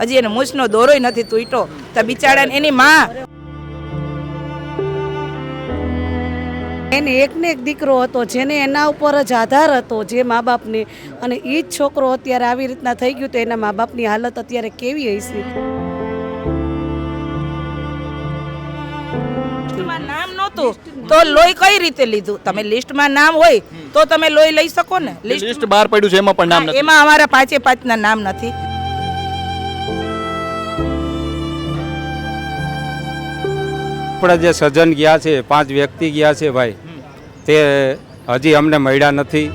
હજી એને મૂછનો દોરોય નથી તૂટ્યો. તો બિચારાને એની માં એને એકને એક દીકરો હતો જેને એના ઉપર જ આધાર હતો જે મા બાપને. અને એ જ છોકરો અત્યારે આવી રીતના થઈ ગયું તો એના મા બાપની હાલત અત્યારે કેવી હશે નામ નહોતું. તો લોહી કઈ રીતે લીધું? તમે લિસ્ટમાં નામ હોય તો તમે લોહી લઈ શકો ને? લિસ્ટ બહાર પડ્યું છે એમાં પણ નામ નથી. એમાં અમારા પાંચે પાંચના નામ નથી. આપણા જે સજ્જન ગયા છે પાંચ વ્યક્તિ ગયા છે ભાઈ તે હજી અમને મળ્યા નથી.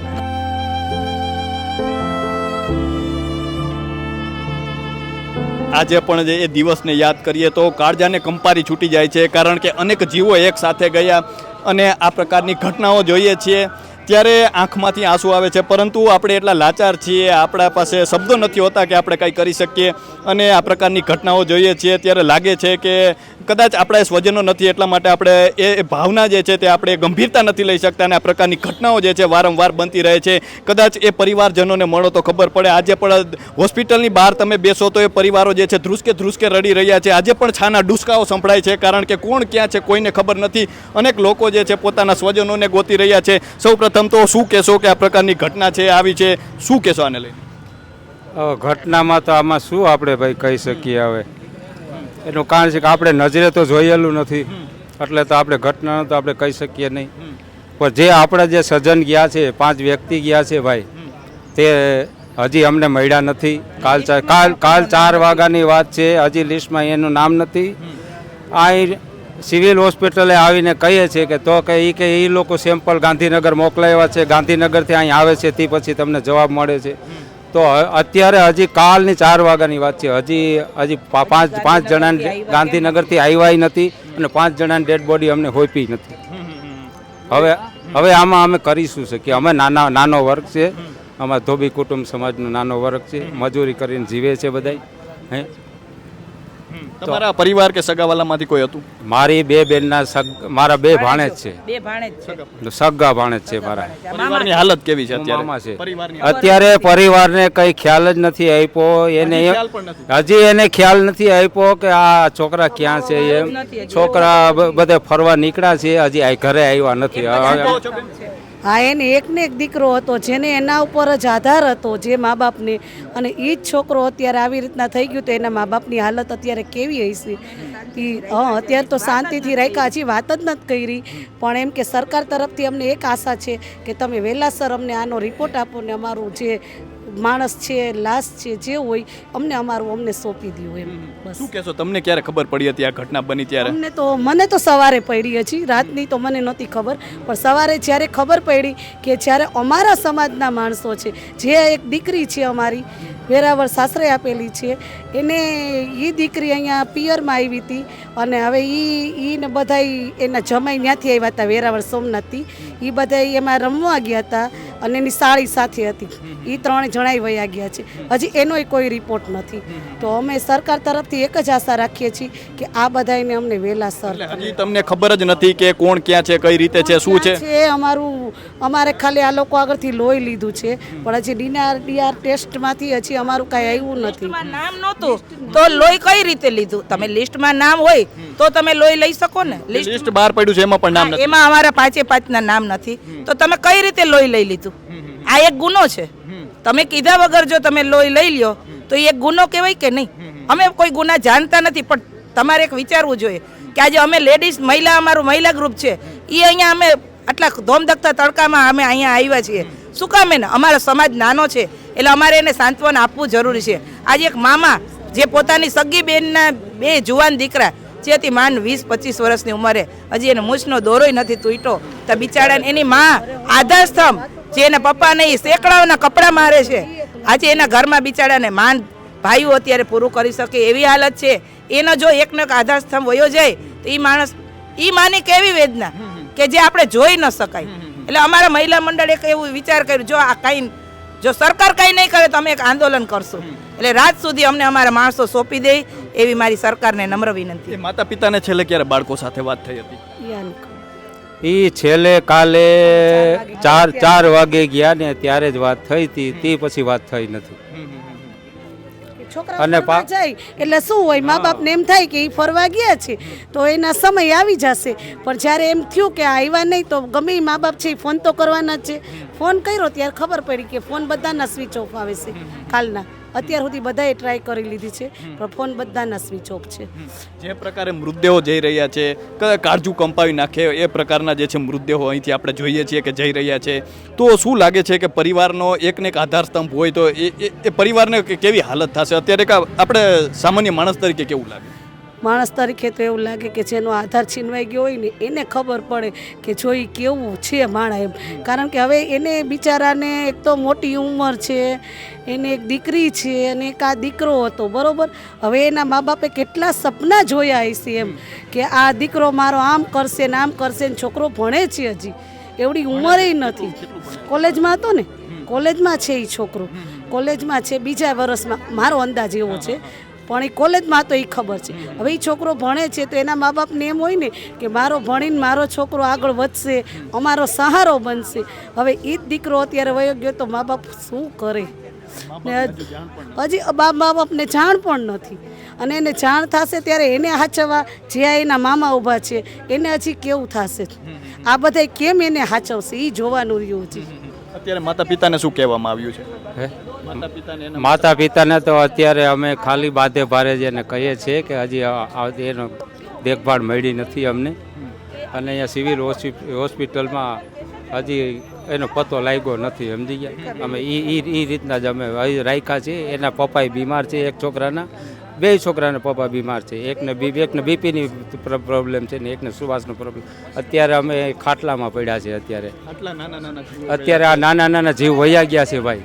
આજે પણ જે એ દિવસને યાદ કરીએ તો કાળજાને કંપારી છૂટી જાય છે કારણ કે અનેક જીવો એક સાથે ગયા અને આ પ્રકારની ઘટનાઓ જોઈએ છીએ. ત્યારે આંખમાંથી આંસુ આવે છે, પરંતુ આપણે એટલા લાચાર છીએ, આપણા પાસે શબ્દો નથી હોતા કે આપણે કંઈ કરી શકીએ. અને આ પ્રકારની ઘટનાઓ જોઈએ છીએ, ત્યારે લાગે છે કે કદાચ આપણા સ્વજનો નથી, એટલા માટે આપણે એ એ ભાવના જે છે તે આપણે ગંભીરતા નથી લઈ શકતા અને આ પ્રકારની ઘટનાઓ જે છે વારંવાર બનતી રહે છે. કદાચ એ પરિવારજનોને મળો તો ખબર પડે. આજે પણ હોસ્પિટલની બહાર તમે બેસો તો એ પરિવારો જે છે ધ્રુસકે ધ્રુસકે રડી રહ્યા છે. આજે પણ છાના ડુસકાઓ સંભળાય છે, કારણ કે કોણ ક્યાં છે કોઈને ખબર નથી. અનેક લોકો જે છે પોતાના સ્વજનોને ગોતી રહ્યા છે. સૌપ્રથમ તો શું કહેશો કે આ પ્રકારની ઘટના છે આવી છે? શું કહેશો આને લઈને? ઘટનામાં તો આમાં શું આપણે ભાઈ કહી શકીએ હવે? એનું કારણ છે કે આપણે નજરે તો જોયેલું નથી. એટલે તો આપણે ઘટનાનું તો આપણે કહી શકીએ નહીં. પણ જે આપણા જે સજ્જન ગયા છે પાંચ વ્યક્તિ ગયા છે ભાઈ તે હજી અમને મળ્યા નથી. કાલ કાલ કાલ ચાર વાગ્યાની વાત છે. હજી લિસ્ટમાં એનું નામ નથી. અહીં સિવિલ હોસ્પિટલે આવીને કહીએ છીએ કે તો કે એ કે એ લોકો સેમ્પલ ગાંધીનગર મોકલાવ્યા છે ગાંધીનગરથી અહીં આવે છે તે પછી તમને જવાબ મળે છે. તો અત્યારે હજી કાલની ચાર વાગ્યાની વાત છે. હજી હજી પાંચ પાંચ જણાને ગાંધીનગરથી આવ્યા નથી અને પાંચ જણાની ડેડ બોડી અમને હોપી નથી. હવે હવે આમાં અમે કરીશું છે કે અમે નાના નાનો વર્ગ છે. અમારા ધોબી કુટુંબ સમાજનો નાનો વર્ગ છે. મજૂરી કરીને જીવે છે બધાય. હે? તમારા પરિવાર કે સગાવાલામાંથી કોઈ હતું? મારી બે બેનના સગ મારા બે ભાણેજ છે. બે ભાણેજ છે. સગા ભાણેજ છે મારા. પરિવારની હાલત કેવી છે મામા અત્યારે? છે. અત્યારે પરિવારને કઈ ખ્યાલ જ નથી આપ્યો. એને ખ્યાલ પણ નથી. હજી એને ખ્યાલ નથી આપ્યો કે આ છોકરા ક્યાં છે એમ. છોકરા બધે ફરવા નીકળ્યા છે. હજી આ ઘરે આવ્યા નથી. હા, એને એકને એક દીકરો હતો, જેને એના ઉપર જ આધાર હતો, જે મા બાપને અને એ જ છોકરો અત્યારે આવી રીતના થઈ ગયું તો એના મા બાપની હાલત અત્યારે કેવી હશે એ હા, અત્યારે તો શાંતિથી રાખ્યા, હજી વાત જ નથી કરી. પણ એમ કે સરકાર તરફથી અમને એક આશા છે કે તમે વહેલાસર અમને આનો રિપોર્ટ આપો ને અમારું જે માણસ છે લાશ છે જે હોય અમને અમારું અમને સોંપી દીધું એમ. બસ. શું કહેશો? તમને ક્યારે ખબર પડી હતી આ ઘટના બની ત્યારે? અમને તો મને તો સવારે પડી હતી રાતની તો મને નહોતી ખબર. પણ સવારે જ્યારે ખબર પડી કે જ્યારે અમારા સમાજના માણસો છે જે એક દીકરી છે અમારી વેરાવળ સાસરે આપેલી છે એને એ દીકરી અહીંયા પિયરમાં આવી હતી અને હવે એ એને બધાય એના જમાઈ ત્યાંથી આવ્યા હતા વેરાવળ સોમનાથથી. એ બધા એમાં રમવા ગયા હતા. અને એની સાળી સાથે હતી. એ ત્રણ જણાય વયા ગયા છે. હજી એનોય કોઈ રિપોર્ટ નથી. તો અમે સરકાર તરફથી એક જ આશા રાખીએ છીએ કે આ બધાને અમને વહેલા સર હજી તમને ખબર જ નથી કે કોણ ક્યાં છે કઈ રીતે છે શું છે? છે અમારું અમારે ખાલી આ લોકો આગળથી લોહી લીધું છે પણ હજી ડીનાર ડીઆર ટેસ્ટમાંથી હજી અમારું કાંઈ આવ્યું નથી. નામ નહોતું. તો લોહી કઈ રીતે લીધું? તમે લિસ્ટમાં નામ હોય તો તમે લોહી લઈ શકો ને? લિસ્ટ બહાર પડ્યું છે એમાં પણ નામ નથી. એમાં અમારા પાંચે પાંચના નામ નથી. તો તમે કઈ રીતે લોહી લઈ લીધું? આ એક ગુનો છે. તમે કીધા વગર જો તમે લોહી લઈ લ્યો તો એ એક ગુનો કહેવાય કે નહીં? અમે કોઈ ગુના જાણતા નથી પણ તમારે એક વિચારવું જોઈએ કે આજે અમે લેડીઝ મહિલા અમારું મહિલા ગ્રુપ છે એ અહીંયા અમે આટલા ધોમધકતા તડકામાં અમે અહીંયા આવ્યા છીએ. શું કામ એને? અમારો સમાજ નાનો છે, એટલે અમારે એને સાંત્વન આપવું જરૂરી છે. આજે એક મામા જે પોતાની સગી બેનના બે જુવાન દીકરા જેથી માન વીસ પચીસ વર્ષની ઉંમરે, હજી એને મૂછનો દોરોય નથી તૂટ્યો. તો બિચારાને એની માં આધાર સ્તંભ જે એના પપ્પાને એ સેંકડાઓના કપડાં મારે છે. આજે એના ઘરમાં બિચારાને માન ભાઈઓ અત્યારે પૂરું કરી શકે એવી હાલત છે. એનો જો એકનો એક આધાર સ્તંભ વયો જાય, તો એ માણસ એ માની કેવી વેદના? કે જે આપણે જોઈ ન શકાય. એટલે અમારા મહિલા મંડળ એક એવું વિચાર કર્યું જો આ કાંઈ જો સરકાર કાંઈ નહીં કરે તો અમે એક આંદોલન કરશું. એટલે રાત સુધી અમને અમારા માણસો સોંપી દે એવી મારી સરકારને નમ્ર વિનંતી. માતા પિતાને છેલ્લે ક્યારે બાળકો સાથે વાત થઈ હતી? એ છેલ્લે કાલે ચાર ચાર વાગે ગયા ને ત્યારે જ વાત થઈ હતી તે પછી વાત થઈ નથી. છોકરા અને જાય એટલે શું હોય? મા બાપને એમ થાય કે એ ફરવા ગયા છે તો એના સમય આવી જશે. પણ જ્યારે એમ થયું કે આવ્યા નહીં તો ગમે એ મા બાપ છે એ ફોન તો કરવાના જ છે. ફોન કર્યો ત્યારે ખબર પડી કે ફોન બધાના સ્વિચ ઓફ આવે છે કાલના. અત્યાર સુધી બધાએ ટ્રાય કરી લીધી છે. પણ ફોન બધાના સ્વિચ ઓફ છે. જે પ્રકારે મૃતદેહો જઈ રહ્યા છે ક- કાળજું કંપાવી નાખે એ પ્રકારના જે છે મૃતદેહો અહીંથી આપણે જોઈએ છીએ કે જઈ રહ્યા છે. તો શું લાગે છે કે પરિવારનો એક ને એક આધારસ્તંભ હોય તો એ એ- એ પરિવારને કેવી હાલત થશે? અત્યારે આપણે સામાન્ય માણસ તરીકે કેવું લાગે? માણસ તરીકે તો એવું લાગે કે જેનો આધાર છીનવાઈ ગયો હોય ને એને ખબર પડે કે જો એ કેવું છે માણા એમ. કારણ કે હવે એને બિચારાને એક તો મોટી ઉંમર છે એને એક દીકરી છે અને એક આ દીકરો હતો બરાબર? હવે એના મા બાપે કેટલા સપના જોયા હશે એમ કે આ દીકરો મારો આમ કરશે ને આમ કરશે ને છોકરો ભણે છે હજી. એવડી ઉંમરે નથી. કોલેજમાં હતો ને? કોલેજમાં છે એ છોકરો. કોલેજમાં છે બીજા વર્ષમાં મારો અંદાજ એવો છે પણ એ કોલેજમાં તો એ ખબર છે. હવે એ છોકરો ભણે છે તો એના મા બાપને એમ હોય ને કે મારો ભણીને મારો છોકરો આગળ વધશે અમારો સહારો બનશે. હવે એ જ દીકરો અત્યારે વયો ગયો તો મા બાપ શું કરે? ને હજી બા મા બાપને જાણ પણ નથી. અને એને જાણ થશે ત્યારે એને હાચવવા જ્યાં એના મામા ઊભા છે એને હજી કેવું થશે? આ બધા કેમ એને હાચવશે? એ જોવાનું રહ્યું છે અત્યારે માતા પિતાને શું કહેવામાં આવ્યું છે? હે? માતા પિતાને તો અત્યારે અમે ખાલી બાધે ભારે જેને કહીએ છીએ કે હજી એનો દેખભાળ મળી નથી અમને. અને અહીંયા સિવિલ હોસ્પિ- હોસ્પિટલમાં હજી એનો પતો લાગ્યો નથી સમજી ગયા? અમે એ એ રીતના જ અમે રાખ્યા છીએ. એના પપ્પા બીમાર છે એક છોકરાના. બે છોકરાના પપ્પા બીમાર છે. એકને બી એકને બીપીની પ્રોબ્લેમ છે ને એકને સુવાસનો પ્રોબ્લેમ. અત્યારે અમે ખાટલામાં પડ્યા છે અત્યારે. અત્યારે આ નાના નાના જીવ વયા ગયા છે ભાઈ.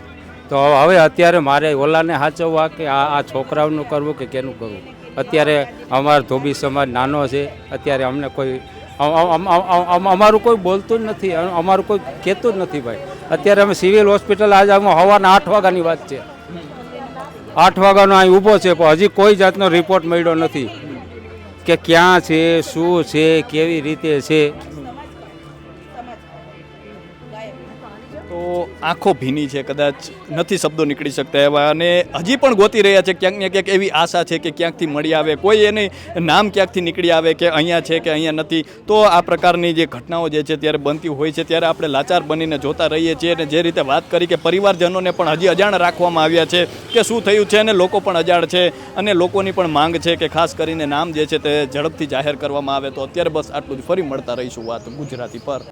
તો હવે અત્યારે મારે ઓલાને સાચવવા કે આ આ છોકરાઓનું કરવું કે કેનું કરવું? અત્યારે અમારો ધોબી સમાજ નાનો છે. અત્યારે અમને કોઈ અમ- અમ- અમ- અમ- અમ- અમારું કોઈ બોલતું જ નથી. અમારું કોઈ કહેતું જ નથી ભાઈ. અત્યારે અમે સિવિલ હોસ્પિટલ આજે અમે હવાના આઠ વાગ્યાની વાત છે. આઠ વાગ્યાનો અહીં ઊભો છે, પણ હજી કોઈ જાતનો રિપોર્ટ મળ્યો નથી. કે ક્યાં છે, શું છે, કેવી રીતે છે? આંખો ભીની છે, કદાચ નથી શબ્દો નીકળી શકતા એવા અને હજી પણ ગોતી રહ્યા છે ક્યાંક ને ક્યાંક એવી આશા છે કે ક્યાંકથી મળી આવે, કોઈ એને નામ ક્યાંકથી નીકળી આવે કે અહીંયા છે કે અહીંયા નથી. તો આ પ્રકારની જે ઘટનાઓ જે છે ત્યારે બનતી હોય છે, ત્યારે આપણે લાચાર બનીને જોતા રહીએ છીએ અને જે રીતે વાત કરી કે પરિવારજનોને પણ હજી અજાણ રાખવામાં આવ્યા છે કે શું થયું છે અને લોકો પણ અજાણ છે અને લોકોની પણ માંગ છે કે ખાસ કરીને નામ જે છે તે ઝડપથી જાહેર કરવામાં આવે તો અત્યારે બસ આટલું જ. ફરી મળતા રહીશું વાત ગુજરાતી પર.